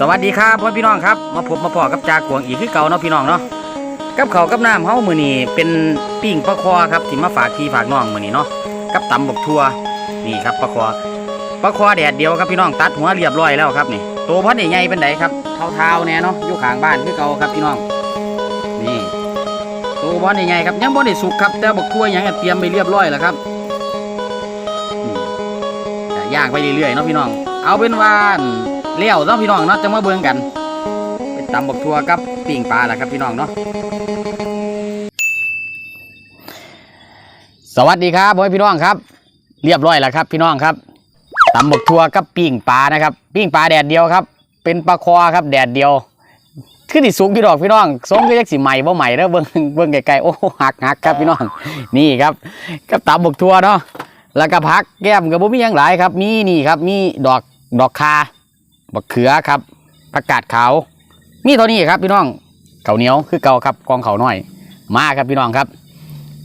สวัสดีครับพ่อพี่น้องครับมาพบมาพอกับจากกวงอีกคือเก่าเนาะพี่น้องเนาะกับเขากับน้ำเฮ้ามือนี้เป็นปิ้งปลาคอครับที่มาฝากพี่ฝากน้องมือนี้เนาะกับตำบกทัวนี่ครับปลาคอปลาคอแดดเดียวครับพี่น้องตัดหัวเรียบร้อยแล้วครับนี่ตัวพันใหญ่ๆเป็นไดครับเท้าๆแน่เนาะอยู่ข้างบ้านคือเก่าครับพี่น้องนี่ตัวพันใหญ่ๆครับยังบ่ได้สุกครับแต่บกทัวยังเตรียมไปเรียบร้อยแล้วครับย่างไปเรื่อยๆเนาะพี่น้อง เอาเป็นว่า เลี้ยวเนาะพี่น้องเนาะจะมาเบิ่งกันเป็นตำบักทัวกับปิ่งปลาแหละครับพี่น้องเนาะสวัสดีครับพ่อพี่น้องครับ เรียบร้อยแล้วครับ พี่น้องครับตำบักทัวกับปิ่งปลานะครับปิ่งปลาแดดเดียวครับ เป็นปลาคอครับแดดเดียวขึ้นที่สูงพี่ดอกพี่น้องสูงก็ยักสิใหม่บ่ใหม่แล้วเบิ่งเบิ่งไกลๆโอ้หักหักครับพี่น้องนี่ครับกับตำบักทัวเนาะแล้วก็พักแก้มกับบ่มียังหลายครับ มีนี่ครับมีดอกดอกคา บักเขือครับผักกาดขาวมีเท่านี้ครับพี่น้องเขาเหนียวคือเก่าครับกองเขาน้อย มาครับพี่น้องครับ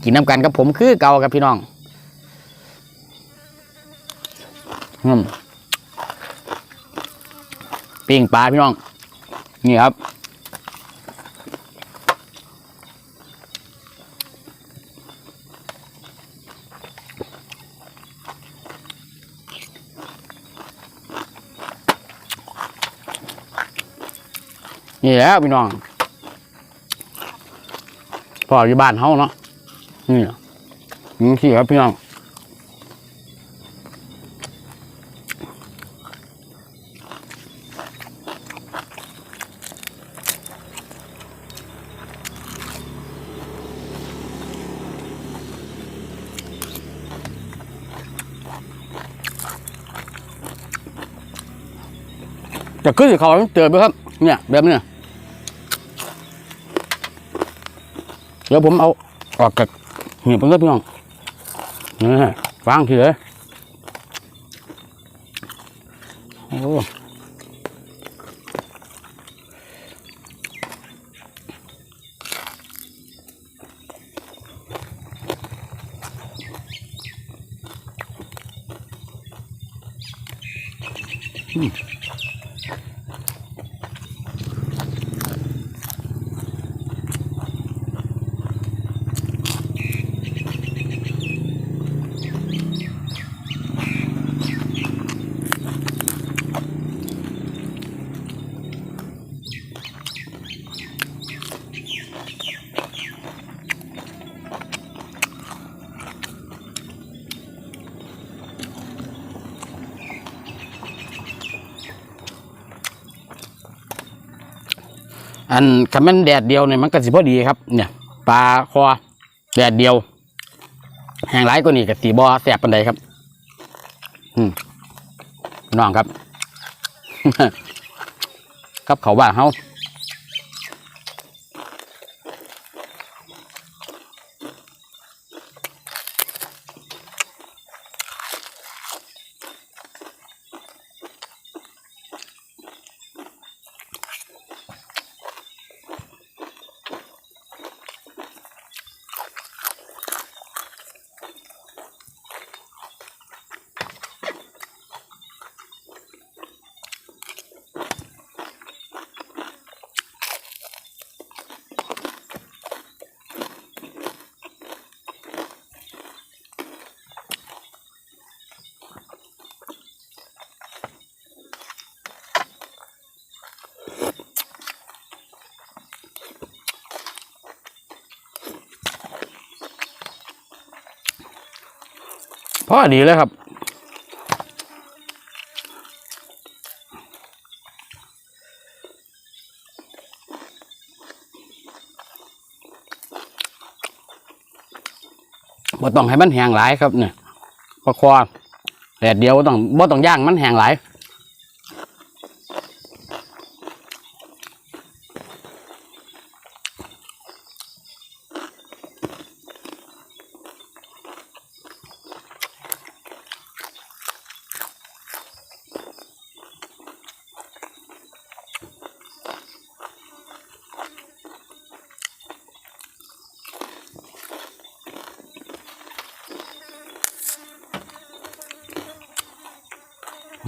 กินน้ำกันกับผมคือเก่าครับพี่น้องอืมปิ้งปลาพี่น้อง นี่ครับ นี่แหล้วพี่น้องพ่ออยู่บ้านเฮาเนาะนี่น่ะนี่สิครับพี่น้องจะขึ้นเขาเตือนไปครับ เนี่ยแบบนี้ เดี๋ยวผมเอาออกจากหีบเพิ่งก็พี่น้องนี่ฟางทีเลยโอ้อืม อันคำมันแดดเดียวเนี่ยมันก็สิพอดีครับ เนี่ยปลาคอแดดเดียวแห้งไรกว่านี่กับสีบอแสบปันใดครับ อืมน้องครับ ครับเขาบ้านเฮา พอดีเลยครับ บ่ต้องให้มันแห้งหลายครับเนี่ยประคอแดดเดียวบ่ต้องบ่ต้องย่างมันแห้งหลาย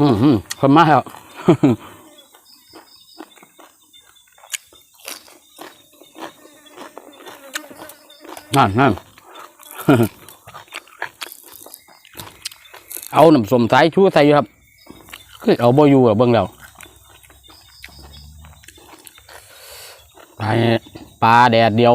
อืมอืมขมากอะนั่นนั่นเอาหน้ำสมสายชูใส่ครับคือเอาบอยู่อะเบื้องเราปลาแดดเดียว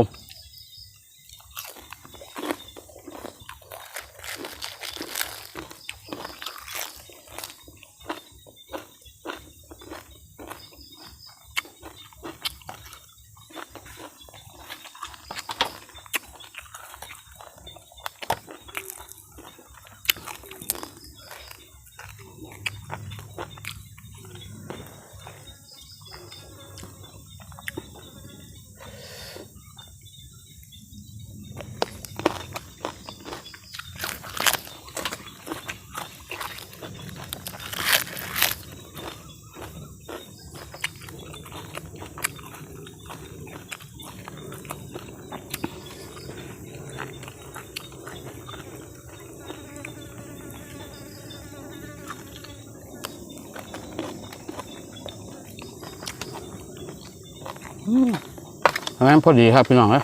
เพราะงั้นพอดีครับพี่น้องเอ้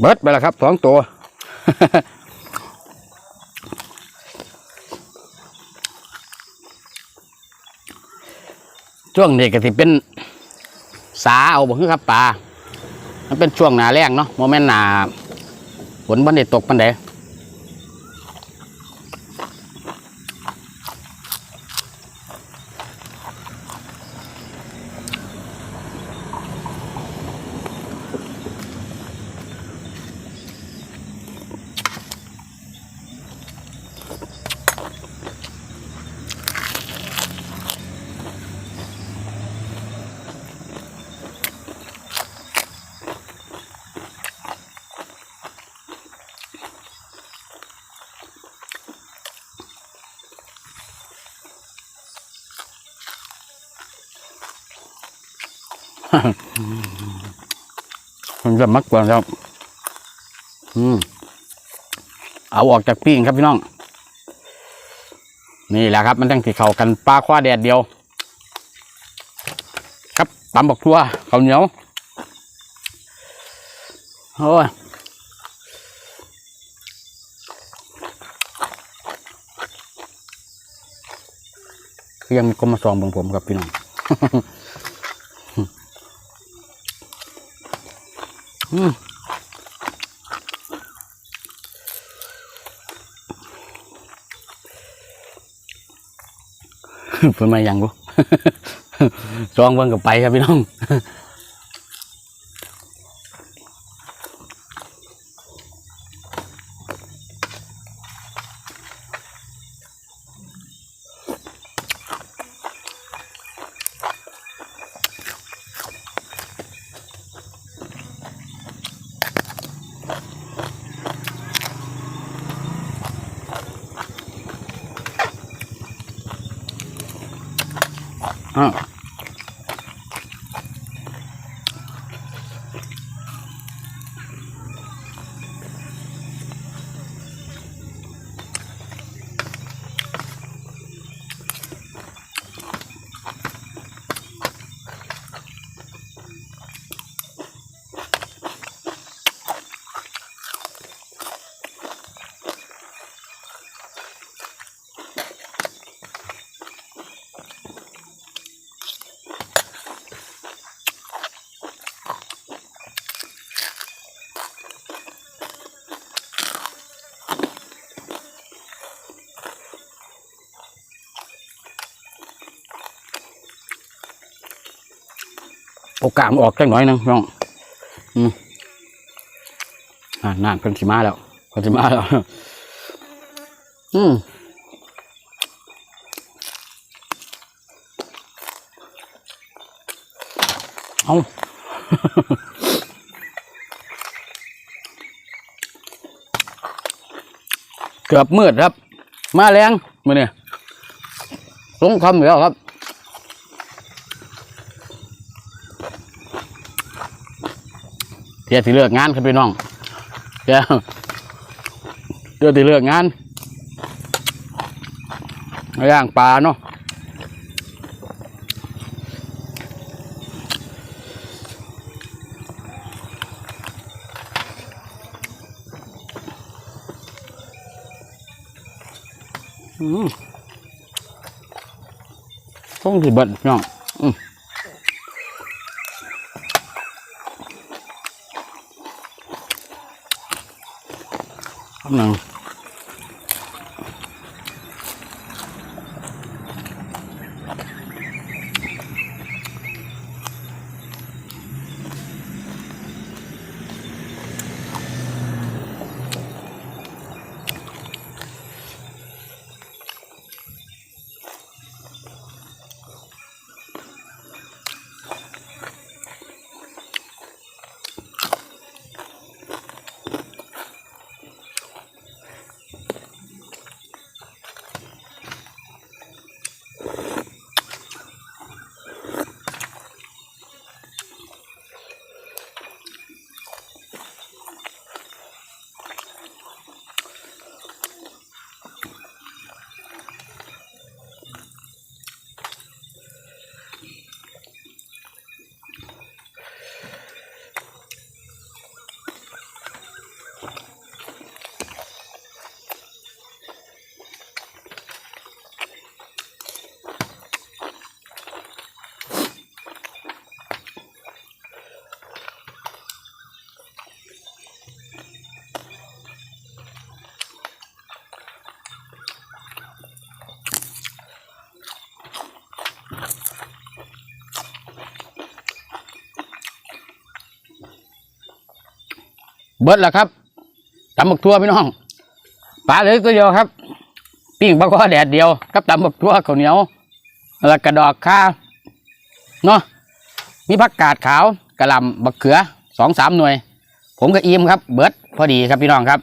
เบิดไปแล้วครับสองตัว ช่วงนี้ก็สิเป็นสาเอาบ่คือครับปลามันเป็นช่วงหนาแรงเนาะโมเมนต์หนาฝนบันไดตกปันได มันจะมักกว่าครับ อืม เอาออกจากปิ้งครับพี่น้อง นี่แหละครับ มันตั้งที่เขากันปลาคว้าแดดเดียว ครับตำบักทั่วข้าเหนียว โอ้ยยังมีคนมาซองเบงผมครับพี่น้อง อืม เพิ่นมายังกู จองเบิ่งกับไปครับพี่น้อง Huh. อ้าวโอกาสมันออกแค่หน่อยนึงน้องอืมอ่านานเพิ่นสิมาแล้วเพิ่นสิมาแล้ว อืมเอาเกือบมืดครับ มาแรงมือเนี่ยลงคำแล้วครับ เดี๋ยวสิเลิกงานครับพี่น้องเดี๋ยวเดี๋ยวสิเลิกงานย่างปลาเนาะอืมต้องสิเบิดพี่น้องอืม ค เบิดแล้วครับตำบักทั่วพี่น้องปลาเหลยตัวเดียวครับ ปิ้งปลาคอแดดเดียวกับตำบักทั่วข้าวเหนียวแล้วกระดอกข้าเนาะมีผักกาดขาวกระลำบักเขือสองสามหน่วย ผมกับอีมครับ เบิดพอดีครับพี่น้องครับ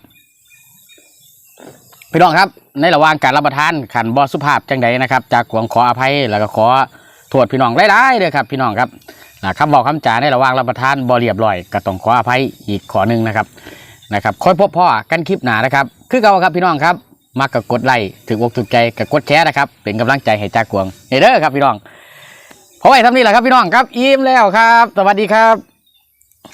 พี่น้องครับ ในระหว่างการรับประทานขันบอสุภาพจังใดนะครับ จากขวงขออภัยแล้วก็ขอ ษพี่น้องหลายๆเลยครับพี่น้องครับคำบอกคำจาในระหว่างรับประทานบ่เรียบร้อยก็ต้องขออภัยอีกขอหนึ่งนะครับนะครับค่อยพบพ่อกันคลิปหนานะครับคือเก่าครับพี่น้องครับมากกับกดไลค์ถึงอกถึกใจกับกดแชร์นะครับเป็นกำลังใจให้จากวงเฮเด้อครับพี่น้องเพราะไว้ทำนี่แหละครับพี่น้องครับอิ่มแล้วครับ สวัสดีครับ